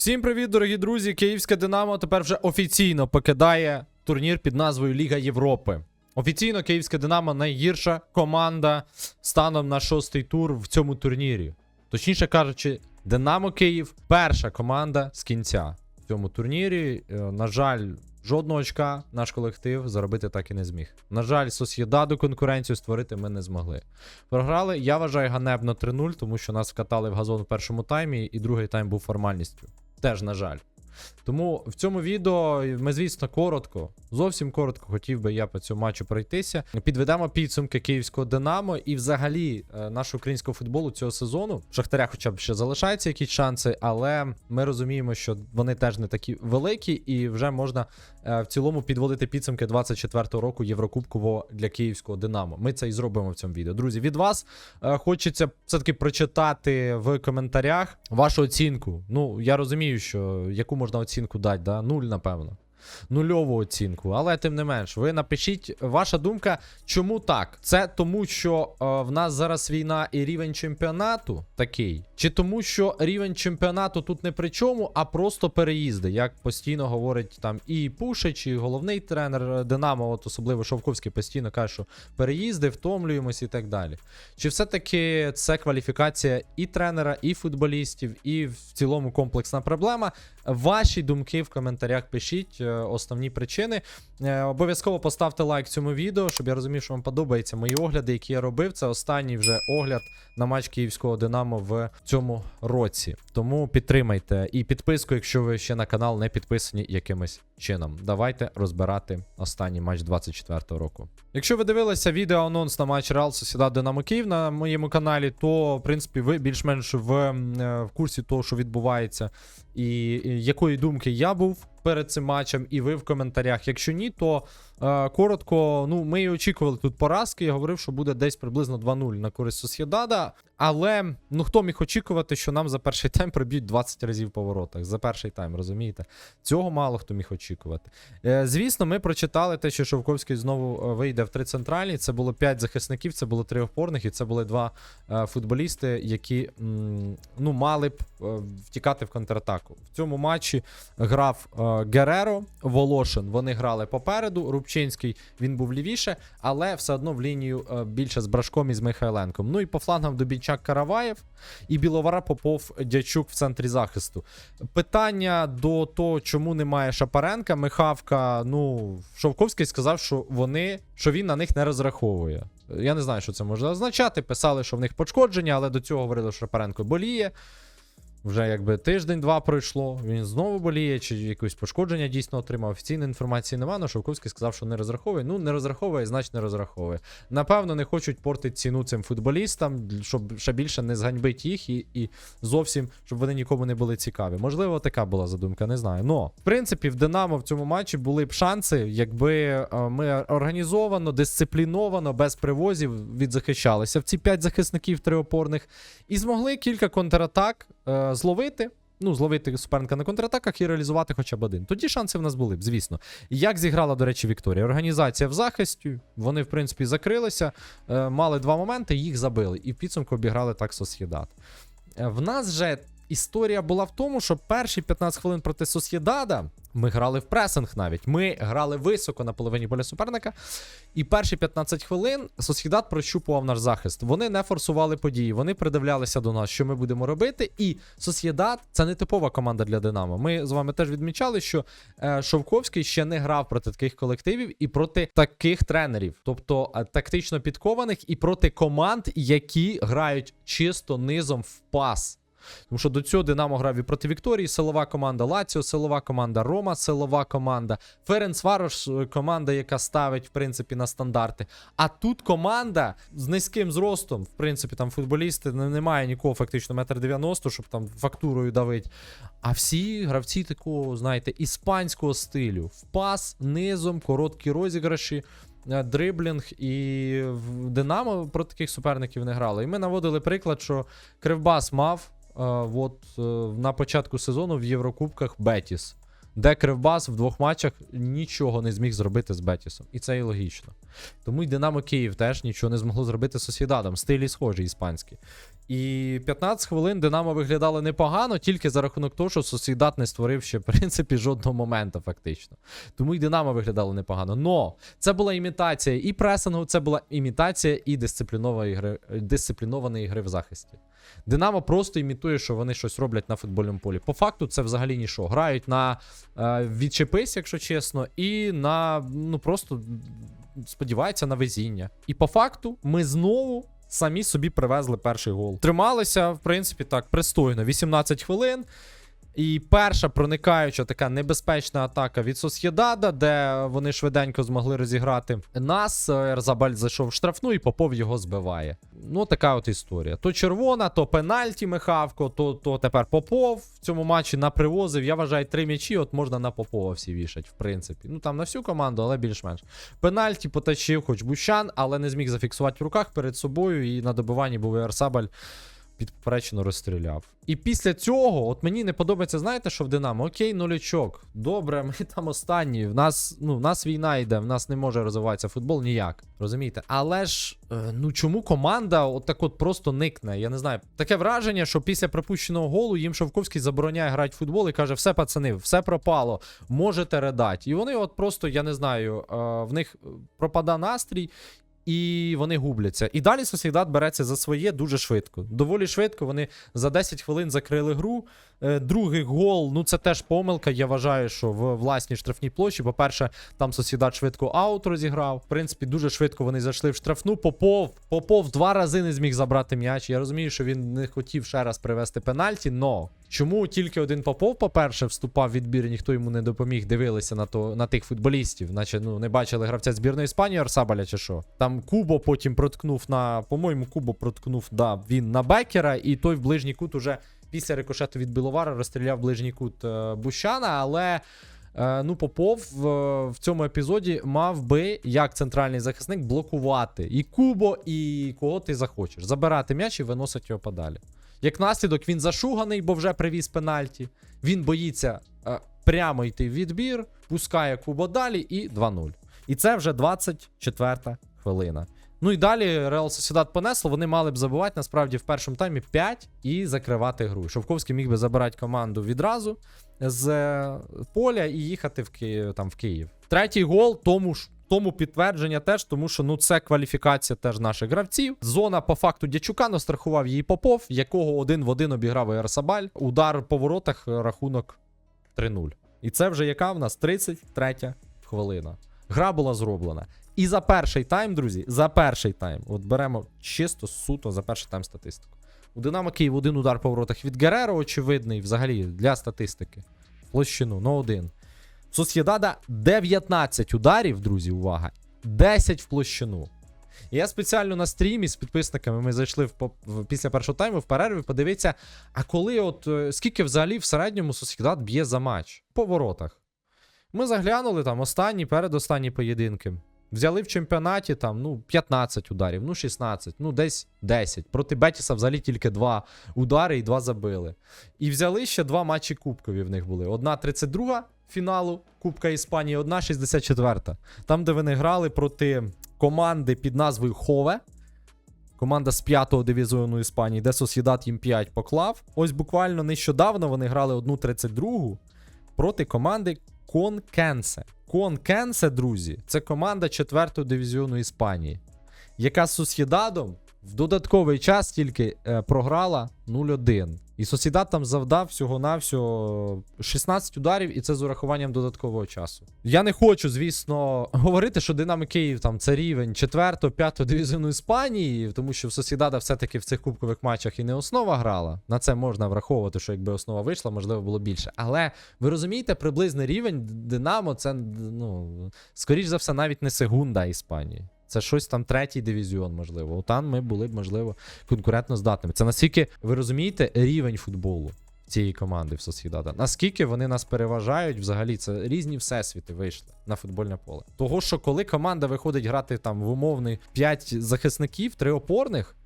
Всім привіт, дорогі друзі! Київське Динамо тепер вже офіційно покидає турнір під назвою Ліга Європи. Офіційно Київське Динамо найгірша команда станом на шостий тур в цьому турнірі. Точніше кажучи, Динамо Київ перша команда з кінця в цьому турнірі. Е, На жаль, жодного очка наш колектив заробити так і не зміг. На жаль, Сосєдаду конкуренцію створити ми не змогли. Програли, я вважаю, ганебно 3-0, тому що нас вкатали в газон в першому таймі, і другий тайм був формальністю. Теж, на жаль. Тому в цьому відео ми, звісно, коротко, зовсім коротко хотів би я по цьому матчу пройтися. Підведемо підсумки київського Динамо і взагалі е, нашого українського футболу цього сезону. В Шахтаря хоча б ще залишаються якісь шанси, але ми розуміємо, що вони теж не такі великі, і вже можна е, в цілому підводити підсумки 24-го року Єврокубкового для київського Динамо. Ми це і зробимо в цьому відео. Друзі, від вас е, хочеться все-таки прочитати в коментарях вашу оцінку. Ну, я розумію, що яку можна оцінку дати, да? Нуль, напевно. Нульову оцінку, але тим не менш, ви напишіть ваша думка, чому так? Це тому, що е, в нас зараз війна і рівень чемпіонату такий, чи тому, що рівень чемпіонату тут не при чому, а просто переїзди, як постійно говорить там і Пушич, і головний тренер Динамо, от особливо Шовковський, постійно каже, що переїзди, втомлюємось і так далі. Чи все-таки це кваліфікація і тренера, і футболістів, і в цілому комплексна проблема? Ваші думки в коментарях пишіть, е, основні причини. Е, Обов'язково поставте лайк цьому відео, щоб я розумів, що вам подобаються мої огляди, які я робив. Це останній вже огляд на матч київського Динамо в цьому році. Тому підтримайте і підписку, якщо ви ще на канал не підписані якимось чином. Давайте розбирати останній матч 24-го року. Якщо ви дивилися відео анонс на матч Реал Сосідад Динамо Київ на моєму каналі, то в принципі ви більш-менш в, е, в курсі того, що відбувається, і якої думки я був перед цим матчем, і ви в коментарях. Якщо ні, то е, коротко, ну ми і очікували тут поразки. Я говорив, що буде десь приблизно 2-0 на користь Сосєдада. Але ну хто міг очікувати, що нам за перший тайм проб'ють 20 разів по воротах. За перший тайм, розумієте? Цього мало хто міг очікувати. Е, звісно, ми прочитали те, що Шовковський знову е, вийде в три центральні. Це було 5 захисників, це було 3 опорних, і це були два е, футболісти, які м, ну, мали б е, втікати в контратаку. В цьому матчі грав е, Гереро, Волошин. Вони грали попереду. Рубчинський він був лівіше, але все одно в лінію е, більше з Брашком і з Михайленком. Ну і по флангам Дубінчак Караваєв і Біловара Попов Дячук в центрі захисту. Питання до того, чому немає Шапаренка, Михавка. Ну, Шовковський сказав, що вони, що він на них не розраховує. Я не знаю, що це може означати. Писали, що в них пошкодження, але до цього говорили, що Шапаренко боліє. Вже якби тиждень-два пройшло. Він знову боліє, чи якесь пошкодження дійсно отримав. Офіційної інформації немає, але Шовковський сказав, що не розраховує. Ну, не розраховує, значить не розраховує. Напевно, не хочуть портити ціну цим футболістам, щоб ще більше не зганьбити їх і, і зовсім, щоб вони нікому не були цікаві. Можливо, така була задумка, не знаю. Но, в принципі, в Динамо в цьому матчі були б шанси, якби е, ми організовано, дисципліновано, без привозів відзахищалися в ці п'ять захисників триопорних і змогли кілька контратак е, зловити. Ну, зловити суперника на контратаках і реалізувати хоча б один. Тоді шанси в нас були б, звісно. Як зіграла, до речі, Вікторія? Організація в захисті. Вони, в принципі, закрилися, е, мали два моменти, їх забили. І в підсумку обіграли так Сосєдат. Е, В нас же історія була в тому, що перші 15 хвилин проти Сосєдада ми грали в пресинг навіть. Ми грали високо на половині поля суперника. І перші 15 хвилин Сосєдат прощупував наш захист. Вони не форсували події, вони придивлялися до нас, що ми будемо робити. І Сосєдат це не типова команда для Динамо. Ми з вами теж відмічали, що е, Шовковський ще не грав проти таких колективів і проти таких тренерів, тобто е, тактично підкованих, і проти команд, які грають чисто низом в пас. Тому що до цього Динамо грав і проти Вікторії, силова команда Лаціо, силова команда Рома, силова команда. Ференц Варош е, команда, яка ставить, в принципі, на стандарти. А тут команда з низьким зростом, в принципі, там футболісти не- немає нікого фактично метр 90, щоб там фактурою давить. А всі гравці такого, знаєте, іспанського стилю. В пас, низом, короткі розіграші. е, Дриблінг і Динамо проти таких суперників не грали. І ми наводили приклад, що Кривбас мав от, е, на початку сезону в Єврокубках Бетіс, де Кривбас в двох матчах нічого не зміг зробити з Бетісом. І це і логічно. Тому й Динамо Київ теж нічого не змогло зробити з Сосідадом. Стилі схожі іспанські. І 15 хвилин Динамо виглядало непогано, тільки за рахунок того, що Сосідат не створив ще, в принципі, жодного моменту, фактично. Тому і Динамо виглядало непогано. Но це була імітація і пресингу, це була імітація і дисциплінованої гри, дисциплінованої гри в захисті. Динамо просто імітує, що вони щось роблять на футбольному полі. По факту, це взагалі нічого. Грають на е, відчепись, якщо чесно, і на ну просто сподіваються на везіння. І по факту, ми знову. Самі собі привезли перший гол. Трималися, в принципі, так, пристойно. 18 хвилин. І перша проникаюча така небезпечна атака від Сосєдада, де вони швиденько змогли розіграти нас. Ерзабаль зайшов в штрафну і Попов його збиває. Ну, така от історія. То червона, то пенальті Михавко, то, то тепер Попов в цьому матчі напривозив. Я вважаю, три м'ячі от можна на Попова всі вішать, в принципі. Ну там на всю команду, але більш-менш. Пенальті потащив, хоч Бущан, але не зміг зафіксувати в руках перед собою. І на добиванні був Ерсабаль підперечено розстріляв. І після цього, от мені не подобається, знаєте, що в Динамо? Окей, нулячок. Добре, ми там останні. В нас, ну, в нас війна йде, в нас не може розвиватися футбол ніяк. Розумієте? Але ж, е, ну чому команда от так от просто никне? Я не знаю. Таке враження, що після пропущеного голу їм Шовковський забороняє грати в футбол і каже: все, пацани, все пропало, можете редати. І вони, от просто, я не знаю, е, в них пропада настрій. І вони губляться. І далі Сосідат береться за своє дуже швидко. Доволі швидко. Вони за 10 хвилин закрили гру. Е, другий гол, ну це теж помилка. Я вважаю, що в власній штрафній площі. По-перше, там Сосідат швидко аут розіграв. В принципі, дуже швидко вони зайшли в штрафну. Попов Попов два рази не зміг забрати м'яч. Я розумію, що він не хотів ще раз привести пенальті, но. Чому тільки один Попов, по-перше, вступав в відбір, ніхто йому не допоміг, дивилися на то на тих футболістів, наче ну не бачили гравця збірної Іспанії Арсабаля чи що. Там Кубо потім проткнув на, по-моєму, Кубо проткнув да, він на Бекера, і той в ближній кут уже після рикошету від Біловара розстріляв ближній кут е, Бущана, але. Е, ну, Попов в, в цьому епізоді мав би, як центральний захисник, блокувати і Кубо, і кого ти захочеш. Забирати м'яч і виносити його подалі. Як наслідок, він зашуганий, бо вже привіз пенальті. Він боїться е, прямо йти в відбір, пускає Кубо далі і 2-0. І це вже 24 хвилина. Ну і далі Реал Сосідат понесло. Вони мали б забивати насправді в першому таймі 5 і закривати гру. Шовковський міг би забирати команду відразу з е, поля і їхати в Київ, там, в Київ. Третій гол, тому ж. Тому підтвердження теж, тому що ну це кваліфікація теж наших гравців. Зона по факту Дячука настрахував її Попов, якого один в один обіграв Ерсабаль. Удар по воротах, рахунок 3-0. І це вже яка в нас 33 хвилина. Гра була зроблена. І за перший тайм, друзі, за перший тайм, от беремо чисто суто за перший тайм статистику. У Динамо Київ один удар по воротах від Гереро, очевидний, взагалі, для статистики. Площину, ну один. Сосєдада 19 ударів, друзі, увага. 10 в площину. І я спеціально на стрімі з підписниками ми зайшли в, в після першого тайму в перерві. Подивіться, а коли от е, скільки взагалі в середньому Сосєдад б'є за матч по воротах. Ми заглянули там останні, передостанні поєдинки. Взяли в чемпіонаті там, ну, 15 ударів, ну 16, ну десь 10. Проти Бетіса взагалі тільки 2 удари і 2 забили. І взяли ще два матчі кубкові в них були. Одна 32 фіналу Кубка Іспанії, одна 64. Там, де вони грали проти команди під назвою Хове. Команда з 5-го дивізіону Іспанії, де Сосідат їм 5 поклав. Ось буквально нещодавно вони грали одну 32 проти команди Конкенсе. Конкенсе, друзі, це команда 4-го дивізіону Іспанії, яка з Сосідадом в додатковий час тільки е, програла 0-1. І Сосідат там завдав всього-навсього 16 ударів, і це з урахуванням додаткового часу. Я не хочу, звісно, говорити, що Динамо Київ там це рівень 4-5 дивізіону Іспанії, тому що в Сосідада все-таки в цих кубкових матчах і не основа грала. На це можна враховувати, що якби основа вийшла, можливо, було більше. Але ви розумієте, приблизний рівень Динамо це, ну, скоріш за все, навіть не сегунда Іспанії. Це щось там третій дивізіон, можливо. Там ми були б, можливо, конкурентно здатними. Це наскільки ви розумієте рівень футболу цієї команди в Сосідада? Наскільки вони нас переважають взагалі? Це різні всесвіти вийшли на футбольне поле. Того, що коли команда виходить грати там в умовний 5 захисників, 3 опорних,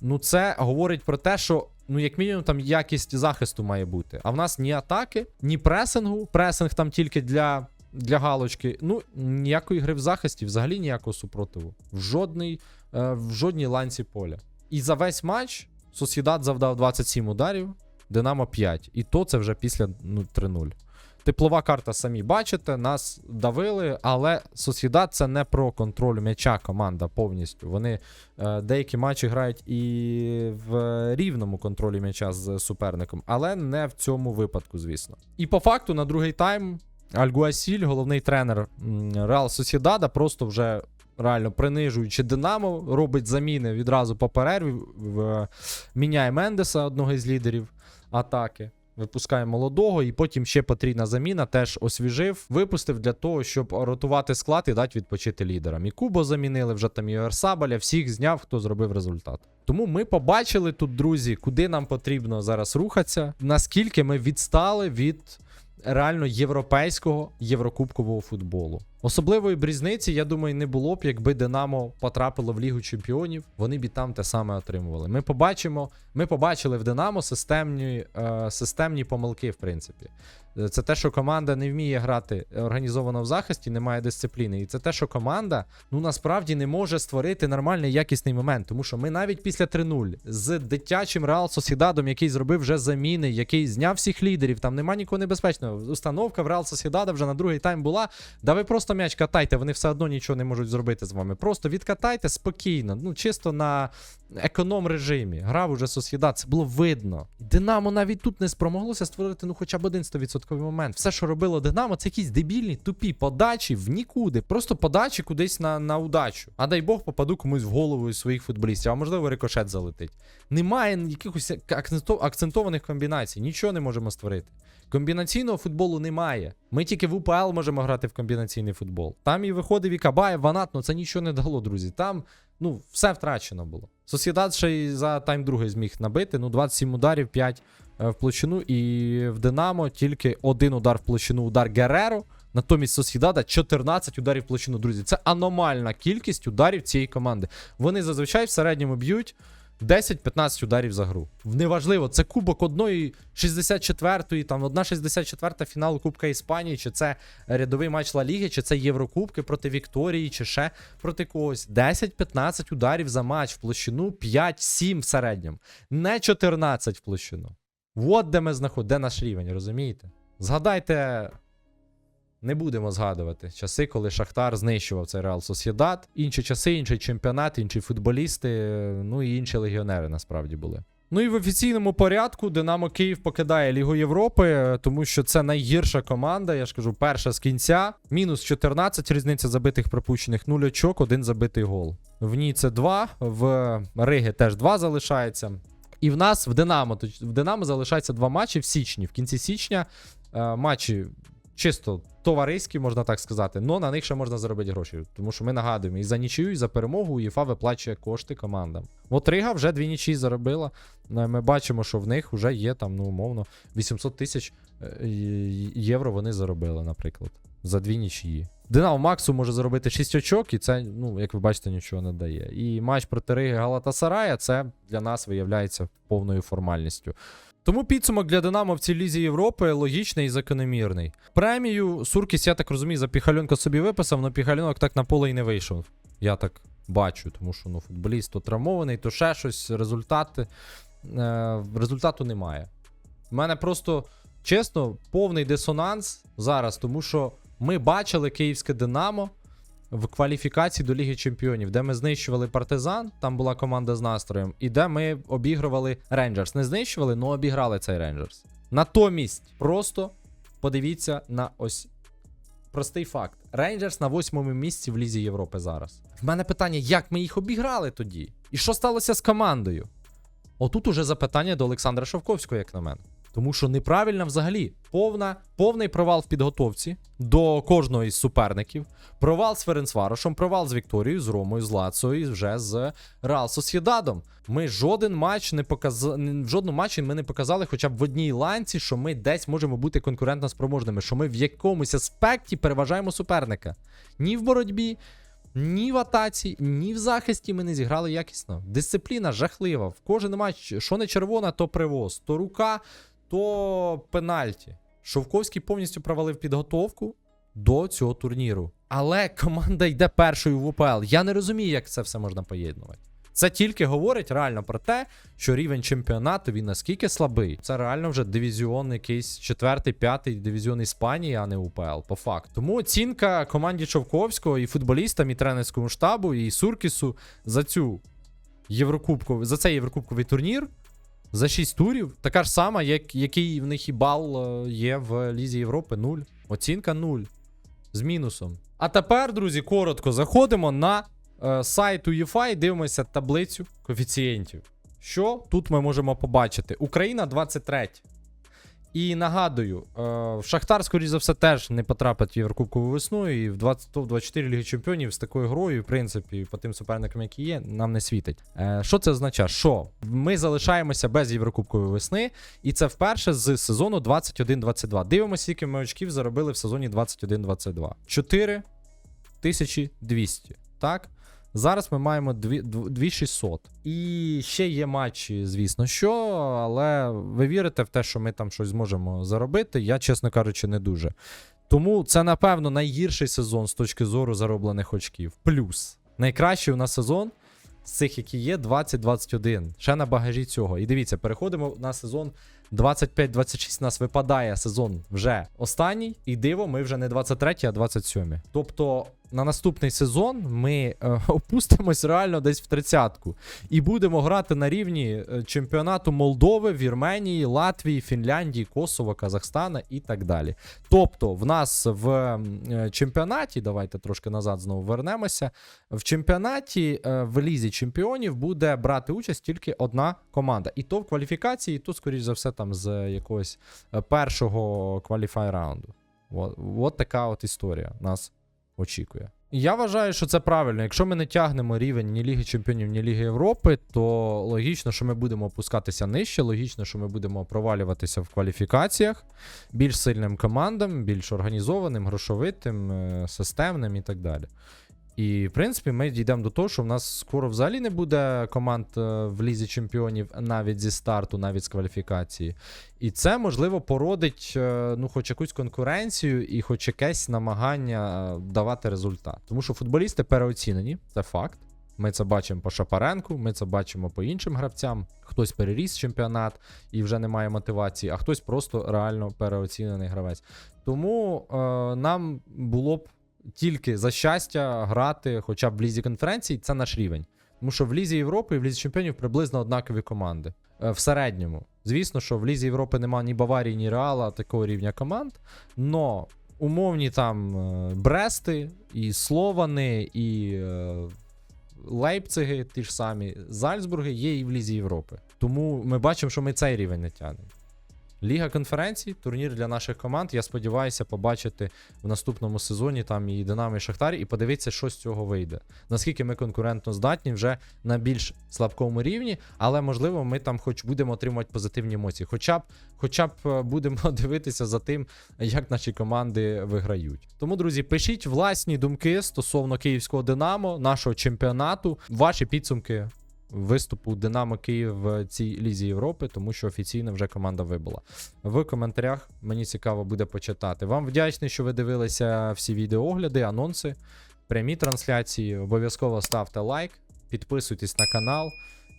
ну це говорить про те, що. Ну, як мінімум, там якість захисту має бути. А в нас ні атаки, ні пресингу. Пресинг там тільки для для галочки. Ну, ніякої гри в захисті, взагалі ніякого супротиву. В жодній, е, в жодній ланці поля. І за весь матч Сосідат завдав 27 ударів, Динамо 5. І то це вже після ну, 3-0. Теплова карта самі бачите, нас давили, але Сосідат це не про контроль м'яча команда повністю. Вони е, деякі матчі грають і в рівному контролі м'яча з суперником, але не в цьому випадку, звісно. І по факту на другий тайм Альгуасіль, головний тренер Реал Сосідада, просто вже реально принижуючи Динамо, робить заміни відразу по перерві, в, міняє Мендеса, одного із лідерів атаки. Випускає молодого, і потім ще потрібна заміна, теж освіжив, випустив для того, щоб ротувати склад і дати відпочити лідерам. І Кубо замінили вже там і Орсабаля, всіх зняв, хто зробив результат. Тому ми побачили тут, друзі, куди нам потрібно зараз рухатися, наскільки ми відстали від реально європейського єврокубкового футболу. Особливої б різниці, я думаю, не було б, якби Динамо потрапило в Лігу Чемпіонів, вони б і там те саме отримували. Ми побачимо, ми побачили в Динамо системні, е, системні помилки, в принципі. Е, Це те, що команда не вміє грати організовано в захисті, немає дисципліни. І це те, що команда ну насправді не може створити нормальний якісний момент. Тому що ми навіть після 3-0 з дитячим Реал Сосідадом, який зробив вже заміни, який зняв всіх лідерів, там нема нікого небезпечного. Установка в Реал Сосідада вже на другий тайм була. Да ви просто м'яч катайте, вони все одно нічого не можуть зробити з вами. Просто відкатайте спокійно, ну чисто на економ режимі. Грав уже Сосідат, це було видно. Динамо навіть тут не спромоглося створити ну хоча б один 100% момент. Все, що робило Динамо, це якісь дебільні, тупі подачі в нікуди. Просто подачі кудись на, на удачу. А дай Бог попаду комусь в голову із своїх футболістів, а можливо рикошет залетить. Немає якихось акцентованих комбінацій, нічого не можемо створити. Комбінаційного футболу немає. Ми тільки в УПЛ можемо грати в комбінаційний футбол. Там і виходив і Кабаєв, Ванат, ну це нічого не дало, друзі. Там ну все втрачено було. Сосідат ще й за тайм другий зміг набити. Ну, 27 ударів, 5 е, в площину. І в Динамо тільки один удар в площину, удар Гереро. Натомість Сосідада 14 ударів в площину, друзі. Це аномальна кількість ударів цієї команди. Вони зазвичай в середньому б'ють 10-15 ударів за гру. Неважливо, це кубок одної 64-ї, там одна 64-та фіналу Кубка Іспанії, чи це рядовий матч Ла Ліги, чи це Єврокубки проти Вікторії, чи ще проти когось. 10-15 ударів за матч в площину, 5-7 в середньому. Не 14 в площину. От де ми знаходимо, де наш рівень, розумієте? Згадайте. Не будемо згадувати часи, коли Шахтар знищував цей Реал Сосєдат. Інші часи, інший чемпіонат, інші футболісти, ну і інші легіонери насправді були. Ну і в офіційному порядку Динамо Київ покидає Лігу Європи, тому що це найгірша команда. Я ж кажу, перша з кінця. Мінус 14, різниця забитих пропущених 0 очок, один забитий гол. В ній це 2, в Риги теж 2 залишається. І в нас в Динамо в Динамо залишається два матчі в січні. В кінці січня е, матчі чисто товариські, можна так сказати, але на них ще можна заробити гроші. Тому що ми нагадуємо, і за нічию, і за перемогу УЄФА виплачує кошти командам. От Рига вже дві нічиї заробила. Е, Ми бачимо, що в них вже є там, ну, умовно, 800 тисяч е, євро вони заробили, наприклад, за дві нічиї. Динамо Максу може заробити 6 очок, і це, ну, як ви бачите, нічого не дає. І матч проти Риги Галатасарая це для нас виявляється повною формальністю. Тому підсумок для Динамо в цій лізі Європи логічний і закономірний. Премію Суркіс, я так розумію, за Піхальонка собі виписав, але Піхальонок так на поле і не вийшов. Я так бачу, тому що ну, футболіст то травмований, то ще щось, результати. Е, результату немає. У мене просто, чесно, повний дисонанс зараз, тому що ми бачили київське Динамо в кваліфікації до Ліги Чемпіонів, де ми знищували партизан, там була команда з настроєм, і де ми обігрували Рейнджерс. Не знищували, але обіграли цей Рейнджерс. Натомість, просто подивіться на ось простий факт: Рейнджерс на восьмому місці в Лізі Європи зараз. В мене питання, як ми їх обіграли тоді? І що сталося з командою? Отут уже запитання до Олександра Шовковського, як на мене. Тому що неправильно взагалі повна, повний провал в підготовці до кожного із суперників. Провал з Ференцварошем, провал з Вікторією, з Ромою, з Лацо і вже з Реал Сосєдадом. Ми жоден матч не показали. В жодному матчі ми не показали, хоча б в одній ланці, що ми десь можемо бути конкурентно спроможними, що ми в якомусь аспекті переважаємо суперника. Ні в боротьбі, ні в атаці, ні в захисті ми не зіграли якісно. Дисципліна жахлива. В кожен матч, що не червона, то привоз, то рука, то пенальті. Шовковський повністю провалив підготовку до цього турніру. Але команда йде першою в УПЛ. Я не розумію, як це все можна поєднувати. Це тільки говорить реально про те, що рівень чемпіонату він наскільки слабий. Це реально вже дивізіон, якийсь четвертий, п'ятий дивізіон Іспанії, а не УПЛ, по факту. Тому оцінка команді Човковського і футболістам, і тренерському штабу, і Суркісу за цю Єврокубковий, за цей єврокубковий турнір. За 6 турів, така ж сама, як який в них і бал е, є в Лізі Європи. 0. Оцінка 0. З мінусом. А тепер, друзі, коротко заходимо на е, сайт UEFA і дивимося таблицю коефіцієнтів. Що тут ми можемо побачити? Україна 23. І нагадую, е, в Шахтар, скоріш за все, теж не потрапить в Єврокубкову весну, і в 20-24 Ліги Чемпіонів з такою грою, в принципі, по тим суперникам, які є, нам не світить. Е, що це означає? Що ми залишаємося без Єврокубкової весни, і це вперше з сезону 21-22. Дивимося, скільки ми очків заробили в сезоні 21-22. 4 1200. Так? Зараз ми маємо 2 2600. І ще є матчі, звісно, що, але ви вірите в те, що ми там щось зможемо заробити. Я, чесно кажучи, не дуже. Тому це, напевно, найгірший сезон з точки зору зароблених очків. Плюс найкращий у нас сезон з цих, які є, 20-21. Ще на багажі цього. І дивіться, переходимо на сезон 25-26. У нас випадає сезон вже останній, і диво, ми вже не 23, а 27. Тобто на наступний сезон ми е, опустимось реально десь в тридцятку. І будемо грати на рівні е, чемпіонату Молдови, Вірменії, Латвії, Фінляндії, Косово, Казахстана і так далі. Тобто, в нас в е, чемпіонаті, давайте трошки назад знову вернемося. В чемпіонаті е, в лізі чемпіонів буде брати участь тільки одна команда. І то в кваліфікації, і то, скоріш за все, там з якогось е, першого кваліфай раунду. От, от така от історія нас очікує. Я вважаю, що це правильно. Якщо ми не тягнемо рівень ні Ліги Чемпіонів, ні Ліги Європи, то логічно, що ми будемо опускатися нижче, логічно, що ми будемо провалюватися в кваліфікаціях більш сильним командам, більш організованим, грошовитим, е, системним і так далі. І, в принципі, ми дійдемо до того, що в нас скоро взагалі не буде команд е, в лізі чемпіонів навіть зі старту, навіть з кваліфікації. І це, можливо, породить е, ну, хоч якусь конкуренцію і хоч якесь намагання е, давати результат. Тому що футболісти переоцінені, це факт. Ми це бачимо по Шапаренку, ми це бачимо по іншим гравцям. Хтось переріс чемпіонат і вже не має мотивації, а хтось просто реально переоцінений гравець. Тому е, нам було б тільки за щастя грати хоча б в лізі конференцій, це наш рівень. Тому що в Лізі Європи і в Лізі Чемпіонів приблизно однакові команди. Е, В середньому. Звісно, що в Лізі Європи немає ні Баварії, ні Реала такого рівня команд. Но умовні там е, Брести, і Словани, і е, Лейпциги, ті ж самі Зальцбурги є і в Лізі Європи. Тому ми бачимо, що ми цей рівень не тягнемо. Ліга конференцій, турнір для наших команд. Я сподіваюся побачити в наступному сезоні там і Динамо, і Шахтар, і подивитися, що з цього вийде. Наскільки ми конкурентно здатні вже на більш слабкому рівні, але можливо ми там хоч будемо отримувати позитивні емоції. Хоча б, хоча б е, будемо дивитися за тим, як наші команди виграють. Тому, друзі, пишіть власні думки стосовно київського Динамо, нашого чемпіонату, ваші підсумки виступу Динамо Київ в цій лізі Європи, тому що офіційно вже команда вибула. В коментарях мені цікаво буде почитати. Вам вдячний, що ви дивилися всі відеоогляди, анонси, прямі трансляції. Обов'язково ставте лайк, підписуйтесь на канал.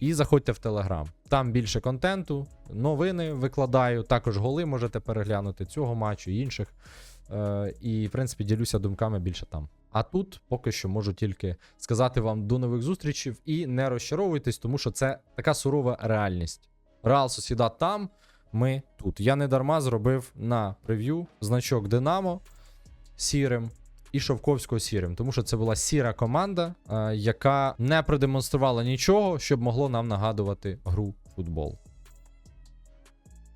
І заходьте в Телеграм. Там більше контенту, новини викладаю. Також голи можете переглянути цього матчу, і інших. Е, і, в принципі, ділюся думками більше там. А тут поки що можу тільки сказати вам до нових зустрічей і не розчаровуйтесь, тому що це така сурова реальність. Реал Сосідат там, ми тут. Я не дарма зробив на прев'ю значок Динамо сірим і Шовковського сірим, тому що це була сіра команда, е, яка не продемонструвала нічого, щоб могло нам нагадувати гру футбол.